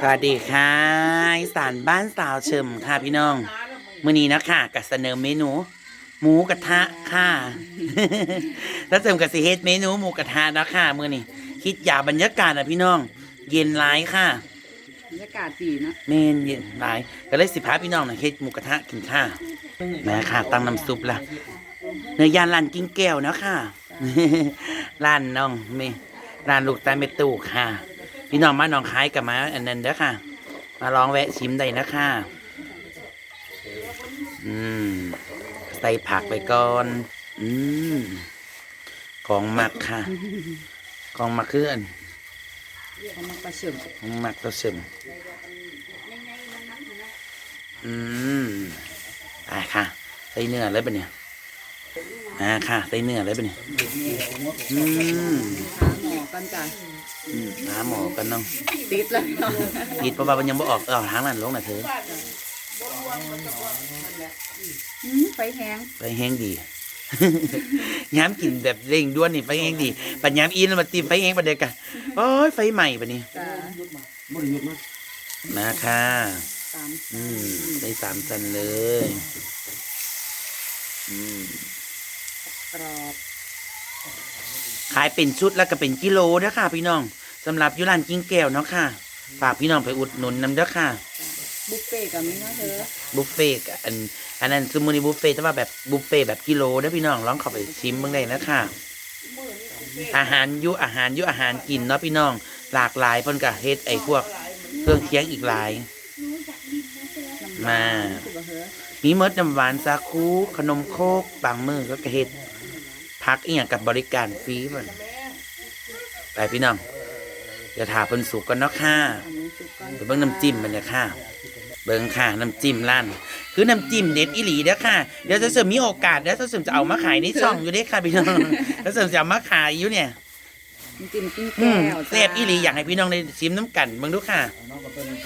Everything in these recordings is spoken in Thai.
สวัสดีค่ะอีสานบ้านสาวเฉิมค่ะพี่น้องมื้อนี้นะค่ะกับเสนอเมนู หมูกระทะค่ะแล้วเสริมกับสิเฮ็ดเมนูหมูกระทะนะค่ะมื้อนี้คิดอยากบรรยากาศอะพี่น้อง เย็นร้ายค่ะบรรยากาศดีเนอะเมนเย็นร้ายก็เลยสิพาพี่น้องน่ะเฮ็ดหมูกระทะกินค่ะมาค่ะตั้งน้ำซุปละเนื้อย่างร้านกิ้งแก้วเนาะค่ะร้านน้องเมร้านลูกตาเมตูค่ะ พี่น้องมาหน้องคายกับมาอันนั้นเด้อค่ะ มาลองแวะชิมได้นะค่ะอืมใส่ผักไปก่อน อืมของหมักค่ะ ของหมักคืออันเขามาประชุมของหมักตัวเสริมอืมไปค่ะ ใส่เนื้อเลยปะเนี่ยอ่าค่ะ ใส่เนื้อเลยปะเนี่ยอืมหาหมอ กันจ้ะอืมหาหมอกันเน้องติดเลยเนาะผิดเพราะว่ามันยังไม่ออกเออทางนั้นลงน่ะเธออืมไฟแห้งไฟแห้งดี ย้ำกินแบบเร่งด่วนนี่ไฟแห้งดีปัญญามอินแล้วมาตีไฟแห้งประเดี๋ยวกันโอ้ยไฟใหม่ปะนี่จ้ะมาค่ะสามอืมใส่สามสันเลย อืม กรอบ ขายเป็นชุดแล้วก็เป็นกิโลนะค่ะ พี่น้องสำหรับอยุรานกิ้งแก้วเนาะค่ะฝากพี่น้องไปอุดหนุนน้ำเด้อค่ะ บุฟเฟ่ต์กับมีเนาะเธอบุฟเฟ่ต์ก็อันอันนั้นคือมูนิบุฟเฟ่ต์แต่ว่าแบบบุฟเฟ่ต์แบบกิโลเด้อพี่น้องลองเข้าไปชิมเบ้างได้นะค่ะ อาหารอยุอาหารอยุอาหารกินเนาะพี่น้อง หลากหลายเพิ่นก็เฮ็ดไอ้พวกเครื่องเคียงอีกหลาย มาถูกป่ะเธอมีเมดน้ำหวานสาคูขนมโคกบางมือก็กระเฮ็ด พักอีหยังกับบริการฟรีเพิ่นไปพี่น้องเดี๋ยวถาเพิ่นสุกกันเนาะค่ะอันนี้สุกก่อนเดี๋ยวเบิ่งน้ำจิ้มมันเนี่ยค่ะ เบิ่งค่ะน้ำจิ้มร้าน คือน้ำจิ้มเด็ดอีหลีเด้อค่ะ เดี๋ยวจะเสริมมีโอกาสเดี๋ยวจะเสริมจะเอามาขายในช่องอยู่เด้อค่ะพี่น้องแล้วเสริมจะเอามาขายอยู่เนี่ยน้ำจิ้มกิ้งอืแก้มวแซ่บอีหลีอยากให้พี่น้องได้ชิมน้ำกันเบิ่งดูค่ะ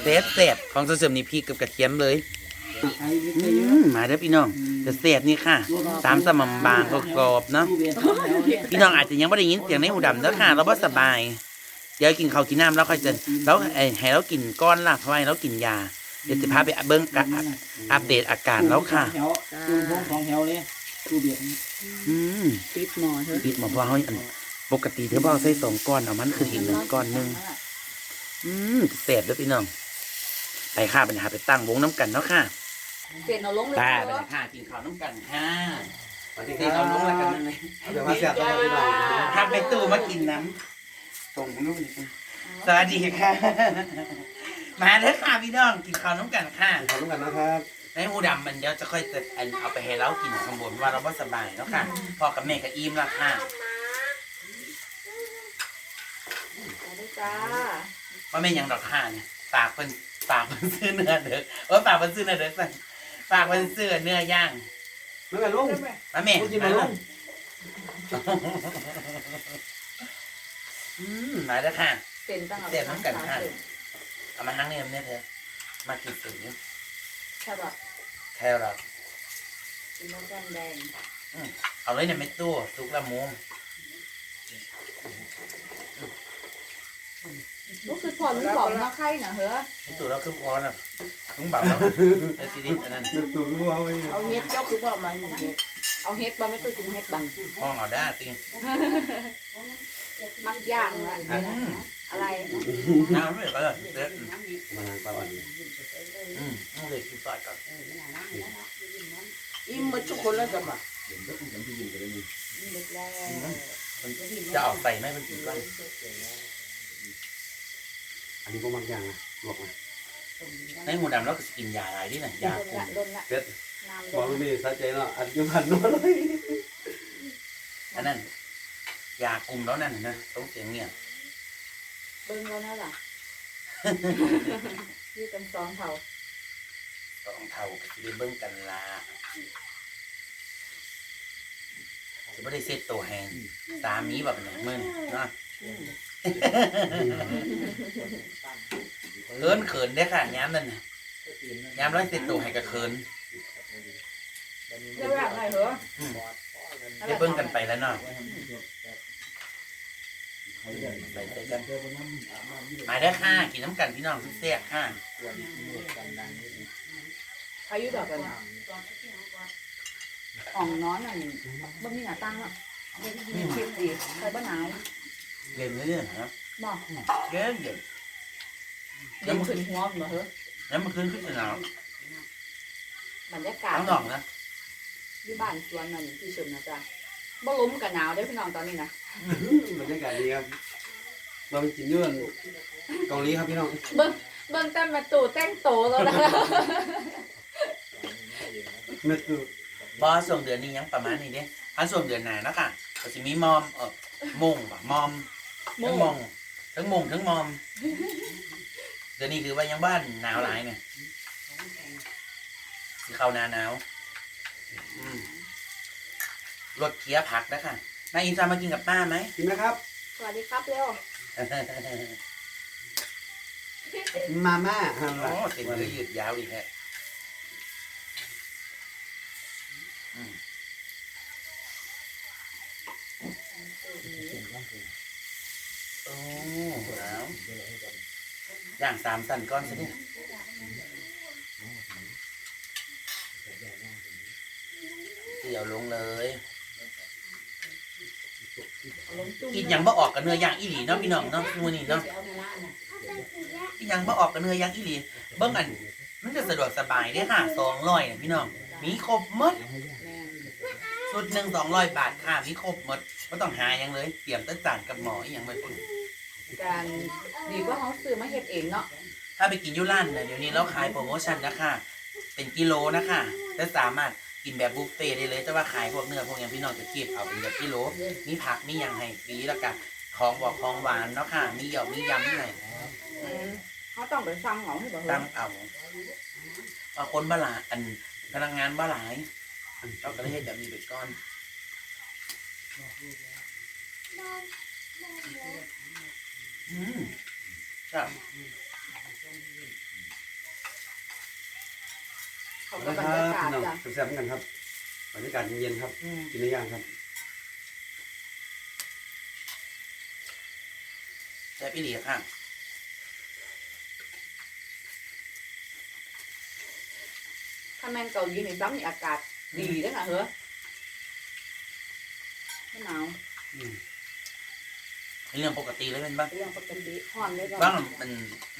แซ่บแซ่บของเสริมนี่พริกกับกระเทียมเลยอื มมาเด้อพี่น้องจะแซ่บนี่ค่ะ ตามสมำบางกรอบๆเนาะพี่น้องอาจจะยังไม่ได้ยินเสียงในหูดำเด้อค่ะ เราบ่สบาย เดี๋ยวกินข้าวกินน้ำแล้วค่อยจะแล้วเอ้ยให้เรากินก้อนละเพราะว่าให้เรากินยา เดี๋ยวจะพาไปเบิ้งกะอัปเดตอาการแล้วค่ะแถวดูพงสองแถวเลยดูเบียดอืมติดหมอเธอปิดหมอเพราะว่าเขาอันปกติเธอบอกใส่สองก้อนเอามันคืออีกหนึ่งก้อนหนึ่งอืมแสบด้วยพี่น้องไปค่ะไปหาไปตั้งวงน้ำกันเนาะค่ะ เปลี่ยนเอาลงเลยป้าไปเลยค่ะกินข้าวน้ำกันค่ะเตีเอาลงแล้วกันนั่นเลยเดี๋ยวมาเสียบตัวไปหน่อยทำไปตู้มากินน้ำส่งลูกนี่ค่ะสวัสดีค่ะ มาเด้อค่ะพี่น้องกินข้าวน้ำกันค่ะ ขอบคุณกันนะครับในหูดำมันเดี๋ยวจะค่อยจะอันเอาไปให้เรากินข้างบนว่าเราว่าสบายแล้วค่ะพ่อกับแม่ก็อิ่มแล้วค่ะจ้าว่าแม่ยังดอกค่ะเนี่ยฝากเพิ่นฝากเพิ่นซื้อเนื้อเด้อเออฝากเพิ่นซื้อเนื้อเด้อสั่น ฝากเพิ่นซื้อเนื้อย่างไม่เป็นลุงมาแม่พูดกินมาลุงอืมมาแล้วค่ะ เป็นตั้งเสียบน้ำกันค่ะ เอามาทั้งนี้เนี่ยเธอมากินสีใช่ป่ะแครอทเป็นน้ำแดงแดงเอาเลยในเม็ดตู้ทุกละมุม กคือพอลูกบอกมาไข่นะเฮ้อเม็ดตู้เราคือพอนะลุงบังแล้วไอ้ทีนี้อันนั้นนึกถึงวัวไว้เอาเฮ็ดเจ้าคือบอกมาเฮ็ดเอาเฮ็ดบ่ไม่ต้องกินเฮ็ดบังห้องเอาได้ติงมักย่างละอะไรน้ำไม่ก็เลยเด็ดมาตลอดอืมต้องเลยกินซอยก่อนอิ่มหมดทุกคนแล้วจ้ะบ่จะเอาใส่ไหมมันกินก่อน อันนี้ก็มักอย่างนะหลบนะในหมูดำเราก็กินยาอะไรดิน่ะยาคุมลนละเป็ดน้ำบอกลูกนี่สะใจเนาะอันยุพันนู้นเลยอันนั้นยาคุมแล้วนั่นนะต้องเสียงเงียบเบิ่งแล้วนะล่ะยี่เป็นสองเท่าสองเท่าก็จะได้เบิ้งกันละจะไม่ได้เซตตัวแหงสามีแบบนี้มึงเนาะ เขินเขินได้อค่ะย้ำนั่นน่ะย้ำร้อยเซตตัวให้กับเขินเรื่องอะไรเหรออืมได้เบิ้งกันไปแล้วเนาะไปใส่กันมาได้อค่ะกินน้ำกันพี่น้องทุกแซ่บค่ะอายุดอกกันอ่องนอนนั่นบ่มีหน้าต่างอะมีคลิปดีใครบ่หนาวเย็นเลยเนี่ยนะบอก เย็นเย็น เย็นขึ้นหัวบ่เหรอแล้วเมื่อคืนขึ้นจะหนาวบรรยากาศทั้งสองนะที่บ้านสวนนั่นที่สุดนะจ๊ะบ่ล้มกับหนาวได้อพี่น้องตอนนี้นะบรรยากาศดีครับเราไปกินอยื่นเกาหลีครับพี่น้องเบิ่งเบิ่งแต่มาตู่แต่งโตแล้วนะเม็ดคือบอส่งเดือนนี้ยังประมาณนี้เด้ถ้าส่งเดือนหน้าเนาะค่ะก็จะมีมอมเออมงป่ะมอมทั้งมงทั้งมงทั้งมอม เดือนนี้คือว่ายังบ้านหนาวหลายเนี่ยสิเข้าหนาหนาวอืมรถเคี้ยผักนะค่ะนายอินจะมากินกับป้าไหม กินไหมครับ สวัสดีครับเร็วมาม่าครับโอ้เสียงเลยยืดยาวอีกแฮะอืมโอ้หนาวอ ย่างสามสันก้อนซะเนี่ยเดี๋ยวลงเลยกินหยังบ่ออกกับเนื้อย่างอีหลีเนาะพี่น้องเนาะมื้อนี้เนาะกินหยังบ่ออกกับเนื้อย่างอีหลีเบิ่งอันมันจะสะดวกสบายเด้ค่ะ200น่ะพี่น้องมีครบหมดชุดหนึ่ง200บาทค่ะมีครบหมดบ่ต้องหาหยังเลยเตรียมตั้จานกับหมออีหยังไว้พุ่น การดีกว่าเขาซื้อมาเฮ็ดเองเนาะถ้าไปกินอยูร้านน่ะเดี๋ยวนี้เราขายโปรโมชั่นนะคะ เป็นกิโลนะคะและสามารถกินแบบบุฟเฟ่ต์ได้เลย แต่ว่าขายพวกเนื้อพวกอย่างพี่น้องจะเก็บเอาเป็นแบบกิโล มีผักมีหยังให้ฟรีแล้วก็ของบอกของหวานเนาะค่ะ มีหยอกมียำให้อืมเขาต้องไปสั่งเอาให้บ่เหรอตั้งเอาว่าคนบ้าหลายอันพนักงานบ้าหลายเราก็เลยเฮ็ดแบบนี้ไปก่อนอืมค รับเขานะก็คบรรัรบยากาศพี่น้องจ้ะแซ่บๆเหมือนกันครับบรรยากาศเย็นๆครับ อืมกินในย่างครับแซ่บอีหลีค่ะถ้าแม่นเกาหลีนี่ซ้ำนี่อากาศดีเด้อค่ะเหรอไม่หนาว อืม เป็นเรื่องปกติเลยเป็นบ้างเป็นเรื่องปกติฮ้อนเลยก็บ้างมัน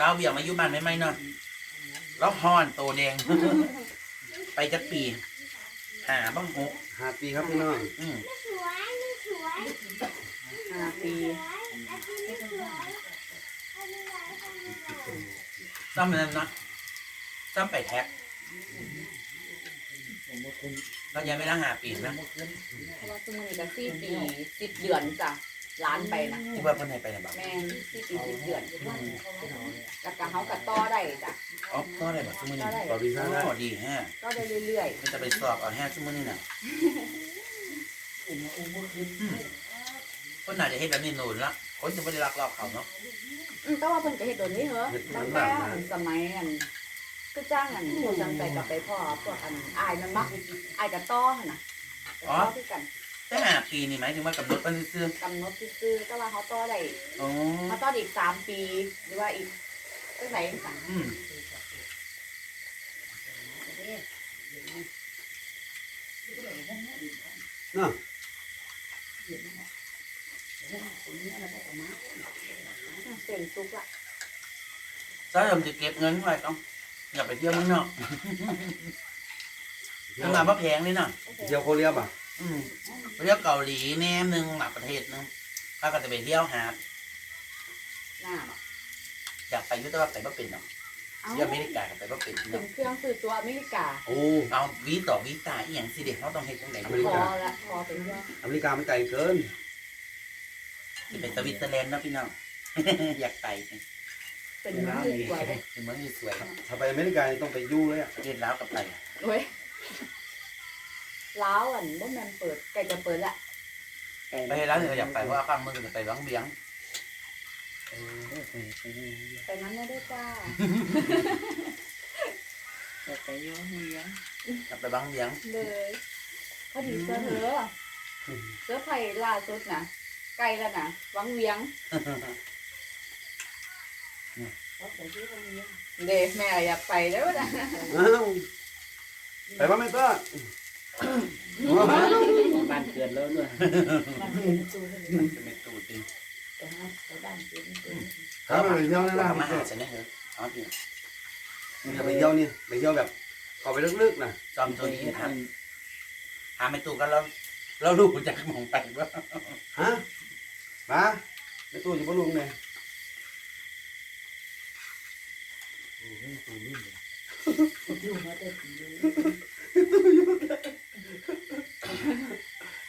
ดาวเบี่ยงมาอยู่บ้านไม่ไม่เนาะแล้วฮอนโตแดง ไปจักปีหาบ้างหกห้าปีครับพี่น้องอืมห้าปีซ้ำนั่นนะซ้ำไปแท็กเรายังไม่ได้หาปีนะเพราะว่าสมุนก็สี่ปีสิบเดือนจ้ะ ล้านไปนะที่ว่าเพิ่นให้ไปนะบอกแม่นสี่ปีสิบเดือนแล้วก็เขาก็ต่อได้จ้ะ อ๋อก็ได้บอกซุมื้อนี้ต่อวีซ่าได้อ๋อดีฮะก็ได้เรื่อยมันจะไปสอบเอาแฮะซุมื้อนี้น่ะอืมคนน่าจะเฮ็ดแบบนี้โน่นละคนจะไม่ได้รักรอบเขาเนาะ ๆอืมแต่ว่าเพิ่นก็เฮ็ดโดนนี้เหรอตั้งแต่สมัยอันก็จ้างอันพวกจังไปกับไปพ่อพวกอันอายมันมักอายกับต้อหั่นน่ะไปต่อคือกัน แต่หาปีนี่หมายถึงว่ากำหนดมันซื่อกำหนดซื่อๆแต่ว่าเขาต่อได้ๆอ๋อเขาต่อได้อีกสามปีหรือว่าอีกจังไหนสั่งอืมเนาะเส้นซุกละถ้าผมจะเก็บเงินไว้ต้องอย่าไปเที่ยวเมืองนอกทำงานว่าแพงเลยเนาะเที่ยวโคเรียป่ะ อืมไปเที่ยวเกาหลีแน่หนึ่งหลักประเทศหนึงถ้าก็จะไปเที่ยวหาดหน้าบ่อยากไปอยุทธว่าไปบ่เป็นเนาะเอ้าเที่ยวอเมริกาก็ไปบ่เป็นเป็เนาะนเครื่องซื้อตัวอเมริกา โอ้ เอาวีต่อวีตาอีหยังสิเด็กเขาต้องเฮ็ดจังได๋อเมริพกา อละพอเป็นเรื่องอเมริกามันไกลเกิน สิไปสวิตเซอร์แลนด์เนาะพี่น้อง อยากไปเป็นเรื่องดีกว่าเลยเป็นเมืองที่สวยครับถ้าไปอเมริกานี่ต้องไปยู่เลยอะประเทศลาวกับไปเว้ย ล้าวอันบ่แม่นเปิดใกล้จะเปิดละประเทศลาวเนี่ยก็อยากไปเพราะว่าข้างเมืองจะไปวังเวียงไปนั้นได้ด้วยจ้าไปย้อนเลี้ยงอยากไปวังเวียงเลยพอดีเสื้อเธอเสื้อไผ่ล่าสุดนะไกลแล้วนะวังเวียงเด็แม่อยากไปแล้วนะอ้าวไปว่าไม่ต้อง บ้านเกิดแล้วด้วยมันจะไม่ตูดจริงถามมาไปเที่ยวนี่นะเอาไปมาหาฉันนะเหรอเอาดิไปเที่ยวนี่ไปเที่ยวแบบเข้าไปลึกๆนะจอมตัวนี้ครับหาไม่ตูดก็แล้วเราลูกจากหมองไปว่าฮะมาในตู้อยู่บนลุงเลย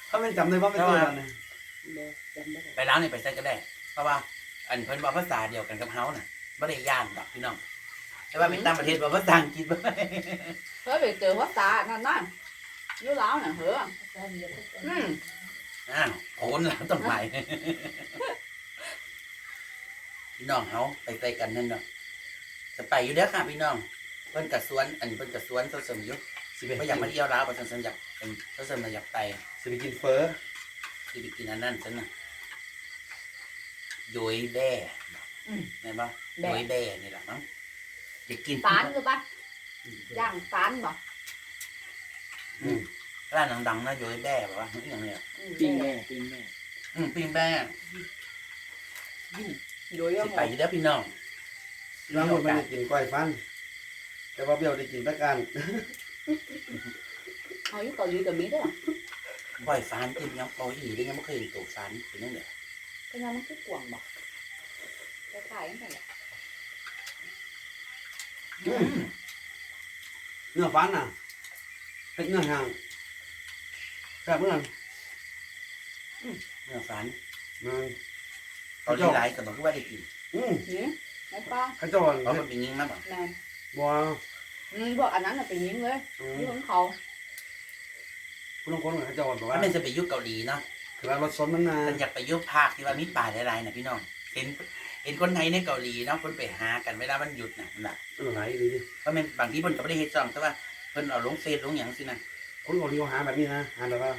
เขาไม่ จำได้ว่าไม่ตู้นั่นนะไปแล้วนี่ไปใส่ก็ได้ เพราะว่า อันเพิ่นบอกภาษาเดียวกันกับเฮาน่ะไม่ได้ย่านดอกพี่น้อง แต่ว่าเป็นต่างประเทศบอกภาษาอังกฤษบ่ได้เฮ้ยไปเจอวัดตานั่นนั่นอยุ่แล้วน่ะเหรออืมอ้าวโอนแล้วต้องไปพี่น้องเฮาไปใส่กันนั่นเนาะจะไปอยู่เด้อค่ะพี่น้อง เพิ่นกระสวน อันเพิ่นกระสวนเจ้าสมอยู่ สิไปบ่อยากมาเที่ยวลาวบ่ซั่นซั่นอยากเป็นเจ้าสมน่ะอยากไปสิไปกินเฟอสิไปกินอันนั้นซั่นน่ะโยยแบ่อืมแม่นบ่แบ่โยยแบ่นี่ล่ะมั้งอยากกินฟานคือปะย่างฟานบ่อืมร้านดังๆนะโยยแบ่แบบว่าอหย่างเนี้ยอืมปิ้งแม่ปิ้งแม่อืมปิ้งแบ่โดยเอาสิหมไปดอยู่เด้อพี่น้องล้างหมดไม่ได้กินก้อยฟัน แต่ว่าเบี้ยวได้กินตะการ เอาอยู่เกาหลีกับมีด้อบ่อยฟานกินยังเกาหลีได้ยังบ่เคยเห็นตัวฟานเป็นจังได๋เป็นยังมันคือกวางบ่คล้ายๆกันแหละอืมเนื้อฟันน่ะเป็นเนื้อหางแซ่บเหมือนเนื้อฟานมันเกาหลีหลายก็บบอกว่าได้กินอืมนี่ไอ้ป้าเข้าจ้าเพราะมันเป็นยิงมาบ่แมนบัว อืมบอกอันนั้นน่ะเป็นยิงเลยอืมที่ของเขาคุณลงคนเขาเจ้าบอกว่าว่ามันจะไปอยุคเกาหลีเนาะคือว่ารถสนมันนามันอยากไปอยุคภาคที่ว่ามีป่าหลายๆนะพี่น้อง เห็น เห็นคนไทยในเกาหลีเนาะคนไปหากันเวลามันหยุดน่ะนั่นล่ะเออไหนดีดิเพราะมันบางทีเพิ่นก็บ่ได้เฮ็ดซ่องแต่ว่าเพิ่นเอาลงเฟซลงหยังสินะคนเกาหลีเขาหาแบบนี้นะหาแบบว่า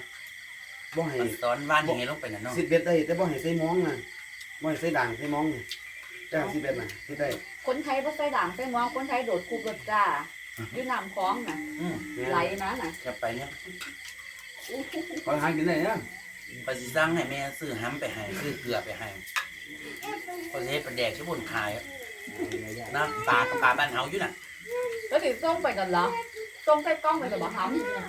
บ่ให้มันสอนว่านยังไงลงไปน่ะเนาะสิบเบ็ดได้แต่บ่ให้ใส่มองนะบ่ให้ใส่ด่างใส่มองนี่จ้างสิบเบ็ดน่ะที่ได้คนไทยบ่ใส่ด่างใส่หมองคนไทยโดดคูบรถจ้า อยู่น้ำคลองน่ะอืมแม่ไหลมาน่ะจะไปเนี่ยเขาหากินได้เนี่ยไปสิสร้างให้แม่ซื้อห้ำไปให้ซื้อเกลือไปให้คนเฮ็ดเป็นแดกที่บนขายอะนะปลากับปลาบ้านเฮาอยู่น่ะแล้วสิส่งไปกันเหรอส่งใส่กล้องไปกับบ่ห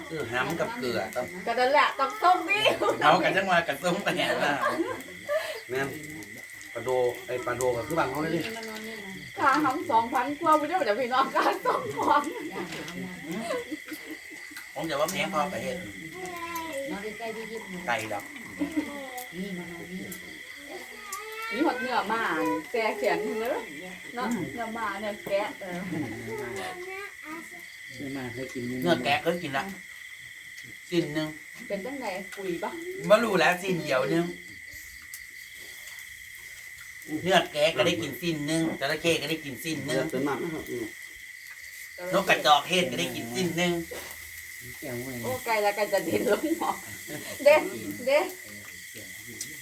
ซื้อห้ำกับเกลือต้องำก็นั่นแหละต้องส่งดิเอากันจังว่ากันซุ้มไปเนี่ยนะแม่นปลาโดไอ้ปลาโดก็คือบางเขาเลยดิ ค่าหำสองพันกว่าไปเด้อเดี๋ยวพี่น้องการส่งของผมจะว่าแพงพอไปเฮ็ดนอนใกล้ๆที่ยิบไก่ดอกนี่มานอนนี่มีหดเนื้อหมาแกะเขียนเนื้อเนาะเนื้อหมาเนี่ยแกะเออไม่มาเคยกินเนื้อแกะเคยกินละสิ้นหนึงเป็นจังไดปุ๋ยปะบ่รู้แล้วสิ้นเดียวหนึง เนื้อแกะก็ได้กินสิ้นหนึงจระเข้ก็ได้กินสิ้นหนึเนื้องเป็นมากนะครับอืมนกกระจอกเทศก็ได้กินสิ้นหนึงแก้วไว้โอ้ไกลแล้วไกลจะเด็ดลงหมอเด็ดเด็ด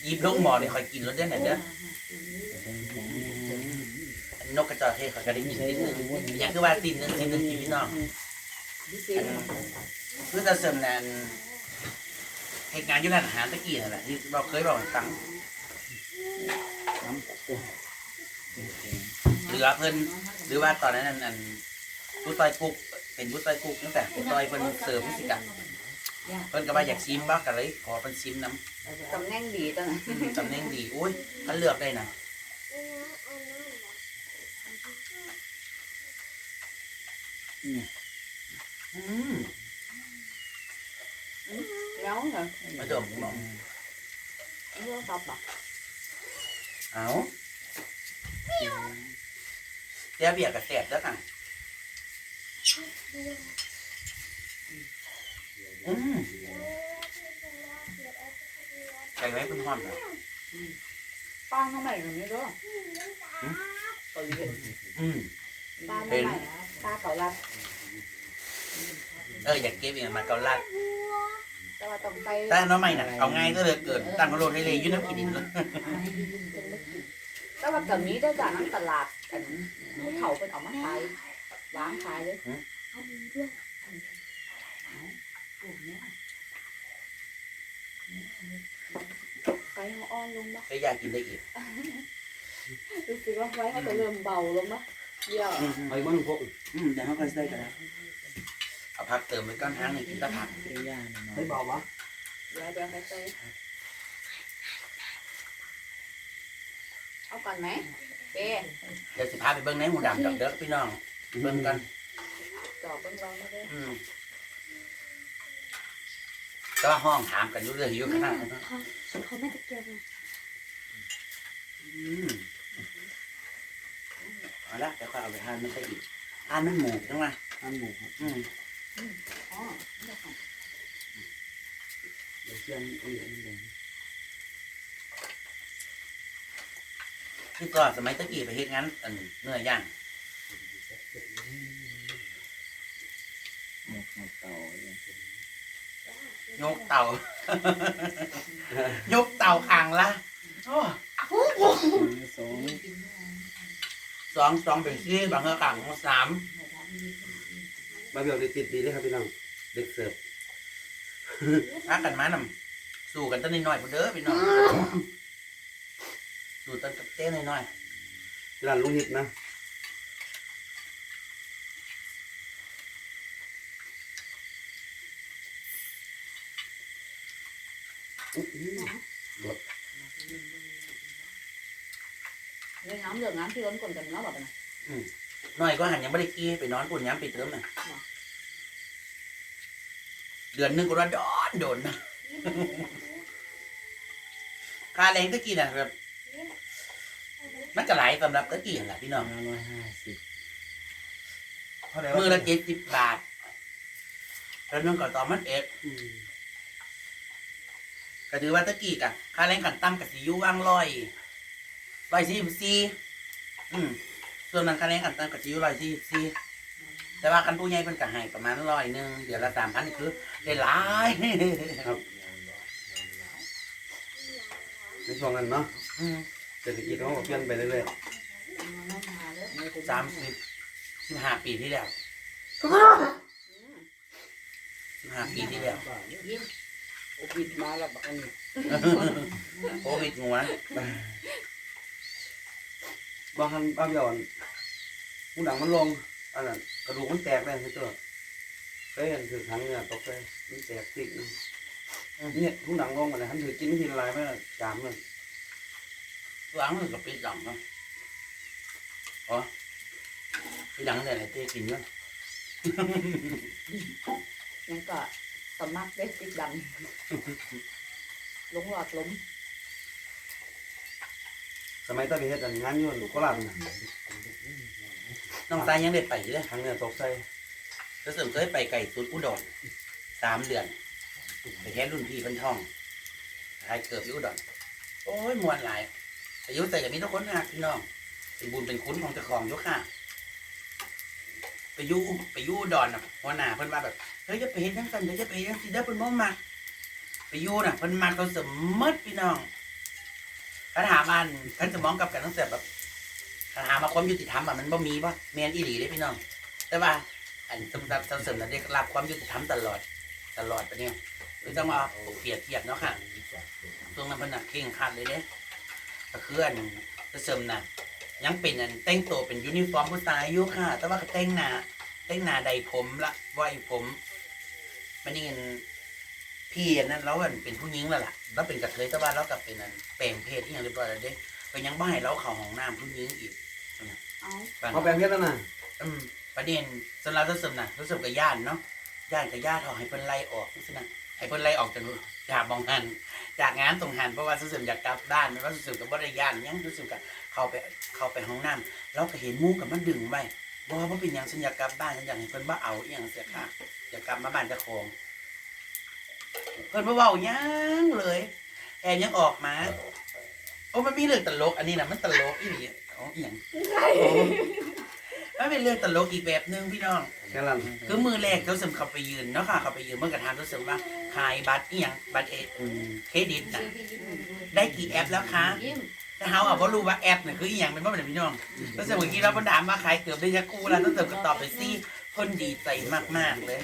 หยิบลงหม้อนี่ค่อยกินรสได้ไหนเด้อนกกระจอกเทศเขาก็ได้กินสิ้นหนึงอย่างคือว่าสิ้นหนึงสิ้นหนึงกินพี่น้อง สิเพื่อจะเสริมแนนเหตุงานอยู่ร้านอาหารตะกี้นั่นแหละที่เราเคยบอกให้ฟัง น้ำตัวหรือว่าเพิ่นหรือว่าตอนนั้นอันอันผู้ต่อยกุ๊กเป็นผู้ต่อยกุ๊กตั้งแต่ผู้ต่อยเพิ่นเสริมสิกะเพิ่นก็ว่าอยากชิมบ้างกันเลยขอเพิ่นชิมน้ตำแหน่งดีจังนะำตำแหน่งดีอุ้ยมันเลือกได้นะอืมแล้วเหรอมาดมมอง เรื่องตับอะ เอาแจ้เบียร์กับแสบแล้วกันอืมไก่ไว้เป็นห่อนเหรอป้าทำไมถึงไม่รู้เกาหลีอืมป้าทำไมป้าเกาลัดเอออยากเก็บอย่างมาเกาลัดแต่ว่าว่าต้องใส่แต่น้องใหม่น่ะเอาง่ายก็เลยเกิดตั้งกระโดดได้เลยอยุ่น้ำกินดินเลยแต่ว่ากับนี้ได้จากนั้นตลาดกันผู้เฒ่าเป็นเออกมาขายวางขายเลยไฟเขาอ่อนลงมาก็อยากกินได้อีกรู้สึกว่าไฟเขาจะเริ่มเบาลงมาเดี๋ยวเอาอีกบ้างพวกอืมเดี๋ยวเขาก็ใส่กันแล้ว เอาผักเติมไปก้อนห้างนี่กินแตะผักเรียย่าหน่อยให้เบาวะเดี๋ยวเดี๋ยวไปใส่เอาก่อนไหมเป้เดี๋ยวสิพาไปเบิ้งในหมูดำดอกเด้อพี่น้องเบิ้งกันจอบเบิ่งลองมาเลยอืมก็ห้องถามกันอยู่เรื่อยอยู่ข้างหน้าเขาไม่ตะเกียบเลยอืมเอาละเดี๋ยวค่อยเอาไปทานมันใส่อีกทานมันหมูจังวะอันหมูครับ อืม อ๋อเดี๋ยวก่อนเดี๋ยวเชื่อมอันนี้อันนี้คือก็สมัยตะกี้ไปเฮ็ดงานอันเนื้อย่างหมกหมกเต่าเลยยกเต่ายกเต่าขังละโอ้สองสองสองเป็นสี่บางเฮือขังสาม บาเบียวติดดีเลยครับพี่น้องเด็กเสิร์ฟพักกันมานำสู้กันตั้งน้อยๆพุ่นเด้อพี่น้องสู้ตั้งกับเต้น้อยร้านลุงหิดนะอื้อหือเรื่องน้ำเรื่องน้ำที่ร้อ นกลนกันเนาะแบบนั้นๆน้อยก็หันยังไม่ได้กี้ไปนอนปุ่นย้ำไปเติมน่ะเดือนหนึงก็ว่าดอนโดนนะค่าแรงตะกี้น่ะแบบมันก็หลายสำหรับตะกี้นั่นแหละพี่น้องห้าร้อยห้าสิบเท่าไหร่วะมือละเจ็ดสิบบาท แล้วนึงก็ต่อมันเอ็ดอืมก็ถือว่าตะกี้กะค่าแรงขันตั้มกับสีอยู่ว่างร้อยร้อยสี่สิบสี่อืม ส่วนนั้นค่าแรงขันตั้มกับสีอยู่ร้อยสี่สิบสี่ แต่ว่าคันผู้ใหญ่เป็นกะให้ประมาณร้อยหนึ่งเดี๋ยวละสามพันนี่คือได้หลายในช่วงนั้นเนาะอืมเศรษฐกิจเขาก็เปลี่ยนไปเรื่อยสามสิบสิบห้าปีที่แล้วสิบห้าปีที่แล้วโอปิดมาแล้วบักอันนี้โควิดงัวๆ บางครั้งบาเบียวอันผู้หนังมันลงอันนั้นกระดูกมันแตกเลยคือตัวเคยเห็นคือครั้งเนี่ยตกเลยมันแตกติกนึงเนี่ยผู้หนังลงมาเลยท่านถือกินทีละลายไม่ละจามเลยหลังมันก็ปิดหลังเนาะอ๋อปิดหลังแต่ละเต้กินเนาะยังก็สมัครเด็กติดดำลงหลอดล้ม สมัยตอนไปเฮ็ดอันงานอยู่อันโคราชน่ะน้องตายยังได้ไปอยู่เลยครั้งเนี่ยตกใส่ก็เสริมเคยไปไก่ตุนอุดรสามเดือนไปแค่รุ่นพี่เพันทองหายเกิดอยู่อุดรโอ้ยมวนหลายอายุแต่กับมีทุกคนหักพี่น้องเป็นบุญเป็นคุณของเจ้าของยกค่ะ ไปยู่ไปยู่อุดรน่ะหัวหน้าเพิ่นว่าแบบเฮ้ยจะไปเห็นทั้งสันเดี๋ยวจะไปเห็นทั้งสีเด้อเพิ่นบ่มาไปยู่น่ะเพิ่นมาเขาเสริมมดพี่น้อง คำถามอันเพิ่นจะมองกับกันตั้งแต่แบบคำถามาความยุติธรรมอะมันบ่มีป่ะแมนอีหลีเด้พี่น้อง แต่ว่า อันสำหรับเสริมนั้นได้รับความยุติธรรมตลอด ตลอดไปเนี่ยหรือต้องมาเปรียบเทียบเนาะค่ะตรงนั้นเพนน่ะเข่งขัดเลยเด้ก็คืออันเสริมน่ะยังเป็นอันแต่งตัวเป็นยูนิฟอร์มผู้ชายอยู่ค่ะ แต่ว่าก็แต่งหน้าแต่งหน้าใดผมละไว้ผมมันนี่อัน พี่อันนั้นเราอันเป็นผู้หญิงแล้วล่ะเราเป็นกระเทยแต่ว่าเรากับเป็นอันแปลงเพศที่ยังเรียบร้อยแล้วเด้ก็ยังบ่ให้เราเข้าห้องน้ำผู้หญิงอีกเอาฟังเขาแปลงเพชรแล้วนะอืมประเด็นสำหรับรู้สึกนะรู้สึกกับญาติเนาะญาติกับญาติเขาให้เพิ่นไล่ออกนี่สินะให้เพิ่นไล่ออกจากจากบองงานจากงานตรงหันเพราะว่ารู้สึกอยากกลับบ้านไม่ว่ารู้สึกกับบ่ได้ญาติหยังรู้สึกกับเข้าไปเข้าไปห้องน้ำเราก็เห็นหมู่กับมันดึงไว้บ่ว่าเป็นหยังฉันอยากกลับบ้านฉันอยากให้เพิ่นบ่เอาอีหยังเสียค่ะอยากกลับมาบ้านเจ้าของ เพิ่นบ่เว้าหยังเลย แอนยังออกมาโอ้มันมีเรื่องตลก อันนี้นะมันตลกอีหลีอ๋ออีหยังใช่มันเป็นเรื่องตลกอีกแบบหนึงพี่น้อง แค่นั้นคือมือแรกเจ้าสมเขาไปยืนเนาะค่ะเขาไปยืนเมื่อกระทำเจ้าสมว่าขายบัตรอีหยังบัตรเออืมเครดิตน่ะได้กี่แอปแล้วคะยิ้มแต่เฮาอะบ่รู้ว่าแอปน่ะคืออีหยังเป็นบ่เป็นพี่น้องเจ้าสมเมื่อกี้เราเพิ่นถามว่าขายเกือบได้ยักกูแล้วเจ้าสมก็ตอบไปสิเพิ่นดีใจมากๆเลย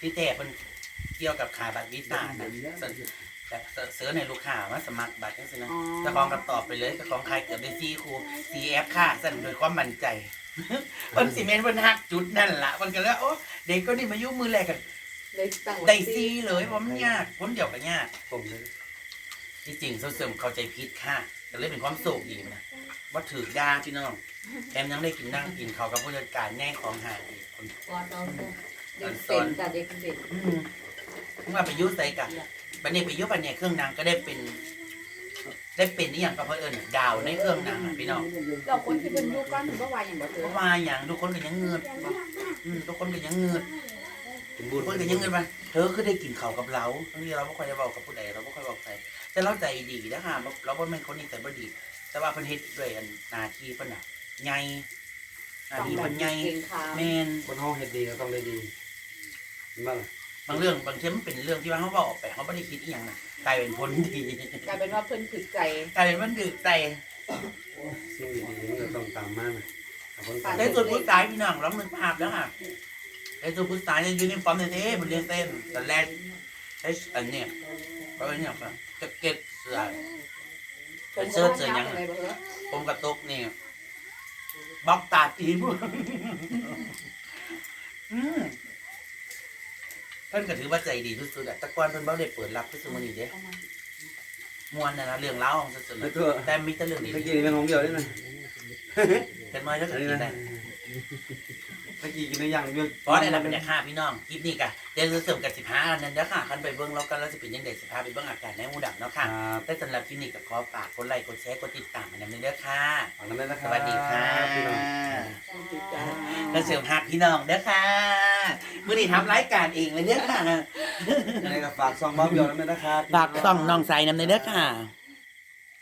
ที่แต่เพิ่นเกี่ยวกับขายบัตรวีซ่าน่ะแบบเสิร์ชในลูกค้ามาสมัครบัตรจังซี่นะอ๋อ เจ้าของก็ตอบไปเลยเจ้าของขายเกือบได้4คู4แอปค่ะสั่นโดวยความมั่นใจเพิ่นสิแม่นเพิ่นฮักจุดนั่นล่ะเพิ่นก็เลยโอ้เด็กก็นี่มายุ่มือแรกกันเลยตั้งได้ซีเลยผมนยากผมเดียวกับยากผมเลยที่จริงเสริมเข้าใจผิดค่ะก็เลยเป็นความสุขดีนะว่าถือดาพี่น้องแถมยังได้กินนั่งกินเขาวกับผู้จัดการแน่ของหางอีกคน ก่อนเอาเด็กเป็นจ้ะเด็กเป็นอืม ผมว่าไปยุใส่กับบันนี้ไปยุบันเนี่ยเครื่องนางก็ได้เป็น ได้เป็นนี่อย่างกับเพื่อนเอิญดาวในเครื่องนางอะพี่น้องเราคนที่เพิ่นอยู่ก่อนถึงบ่ว่าหยังบ่เถเพอะราะว่าอย่างทุกคนก็ยังเงือดอืมทุกคนก็ยังเงือดเป็นบุทุญกคนก็ยังเงือดมาเธอคือได้กินเขาวกับเราบางทีเราไม่ค่อยได้บอกกับผู้ใดเราไม่ค่อยบอกใครแต่เราใจดีนะคะเราเราเป็นคนนี้ใจบ่ดี แต่ว่าเพิ่นเฮ็ดด้วยอันหน้าที่เพิ่นน่ะใหญ่หน้าที่เพิ่นใหญ่เก่งขาแม่นคนห้องเฮ็ดดีก็ต้องได้ดีเห็นบ้าง บางเรื่องบางทีมันเป็นเรื่องที่ว่าเขาบอกออกไปเขาไม่ได้คิดอีหยังน่ะกลายเป็นผลดีกลายเป็นว่าเพิ่นถึกใจกลายเป็นมันดึกใจสิ่งดีๆมันก็ต้องตามมานะแต่คนตามได้ส่วนผู้ชายพี่น้องร้องนึกภาพแล้วค่ะได้ส่วนผู้ชายในยูนิฟอร์มเท่ๆมันเรียนเต้นแต่แรกใช้อันเนี้ยเพราะว่าเนี่ยค่ะแจ็คเก็ตเสื้อผมเสื้อเสื้อยังอะไรบ่เถอะผมกระตุกนี่บล็อกตาตีพวกอืมเพิ่นก็ถือว่าใจดีที่สุดอะแตะกอนเพิ่นบ่ได้เปิดรับที่สุดมื้อนี้เด้มวนนะนะเรื่องเล่าวของสุดๆแล้วนะก็แต่มีแต่เรื่องดีตะกี้เป็นของเดียวได้ไหมๆเป็นน้อยแล้วก็อันกินี้นนะได้ตะกี้กินได้ยังเยอะเพราะในนั้นเป็นอย่างค่าพี่น้องคลิปนี้กะเดี๋ยวจะเสริมกับสิบห้าอันนั้นเด้อค่ะคันไปเบิ้งแล้วกันแล้วจะเป็นยังไงสิบห้าไปเบิ้งอาการในหมูดับเนาะคค่ะรับแต่สำหรับคลิปนี้ก็ขอฝากกดไลค์กดแชร์กดติดตามอันนั้นเด้อค่ะฝากกันด้วยนะคสรับวัสดีค่ะพี่น้องจ้าแล้วเสริมหักพี่น้องเด้อค่ะ มื้อนี้ทำรายการเองเลยเด้อค่ะยังไงก็ฝากซองบ้าเบียวนั่นด้วยนะครับ ฝากส่องน้องใสน้ำเด้อค่ะ